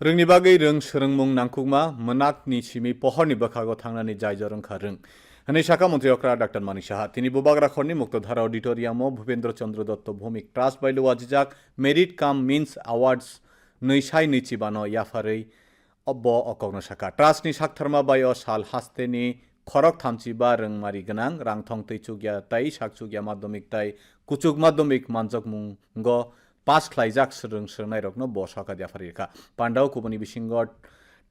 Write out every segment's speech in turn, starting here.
रोंनि बागै रों सोरोंमुं नांकुमा मोनाकनि सिमि पहरनि बोखागो थांनानै जाय जरोंखा রং होनै शाखा মন্ত্রী अक्रा ডাক্তার মানি সাহা তিনি বোবাগ্রাখরনি মুক্তধারা অডিটোরিয়াম ভূপেন্দ্র চন্দ্র দত্ত ভৌমিক ট্রাস্ট বাইলো আজিজাক মেরিট কাম মিন্স অ্যাওয়ার্ডস নৈসাই নৈচিবানো ইয়াফাरै অব অকগ্ন শাখা বাই অ সাল হাস্তে নি খরক থামচি বা রং রংমারি গনাং তৈ চুগিয়া তাই সাকচুগিয়া মাধ্যমিক তাই কুচুক মাধ্যমিক মানজক মুঙ্গ पास ख्लाइजाक सोलों सोलोंनाय रकनो ब सका दियाफारिखा पान्डाव कुबनि बिसिंगट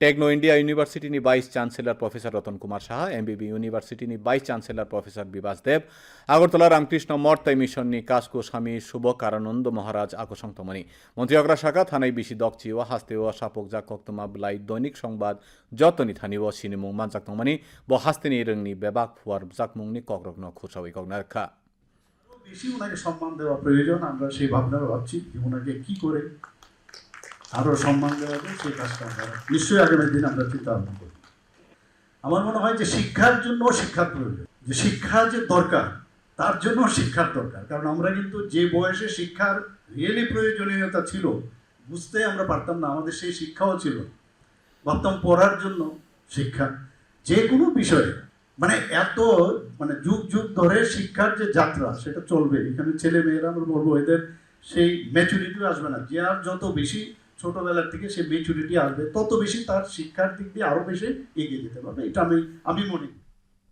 techno India इउनिभार्सिटीनि vice chancellor professor Ratan Kumar Saha MBB इउनिभार्सिटीनि vice chancellor professor Bibas Deb Agartala Ramakrishna Math তাই মিশননি কাসকো স্বামী শুভ কারানন্দ মহারাজ আকসংতমণি মন্ত্রী অগ্রা শাখা থানায় বিশি দকচি ও হাস্তে ও সাপক জাক কক্তমা ব্লাই দৈনিক সংবাদ যতনি থানি ও সিনেমুং মানজাকতমনি ব হাস্তেনি রংনি বেবাক ফুয়ার জাকমুংনি ককরকন খুসাওই কগনারখা বেশি ওনাকে সম্মান দেওয়া প্রয়োজন, আমরা সেই ভাবনা ভাবছি যে ওনাকে কি করে আরও সম্মান দেওয়া যায়, সেই কাজটা আমরা নিশ্চয়ই আগামী দিন আমরা চিন্তা ভাবনা করি আমার মনে হয় যে শিক্ষার জন্য শিক্ষার প্রয়োজন। যে শিক্ষা যে দরকার, তার জন্য শিক্ষার দরকার। কারণ আমরা কিন্তু যে বয়সে শিক্ষার রিয়েলি প্রয়োজনীয়তা ছিল, বুঝতে আমরা পারতাম না, আমাদের সেই শিক্ষাও ছিল ভাবতাম পড়ার জন্য শিক্ষা যে কোনো বিষয়ে মানে এত মানে যুগ যুগ ধরে শিক্ষার যে যাত্রা, সেটা চলবে। এখানে ছেলে মেয়েরা, আমরা বলব, এদের সেই ম্যাচুরিটিও আসবে না। যে আর যত বেশি ছোটবেলার থেকে সে ম্যাচুরিটি আসবে, তত বেশি তার শিক্ষার দিক দিয়ে আরও বেশি এগিয়ে যেতে পারবে। এটা আমি আমি মনে করি।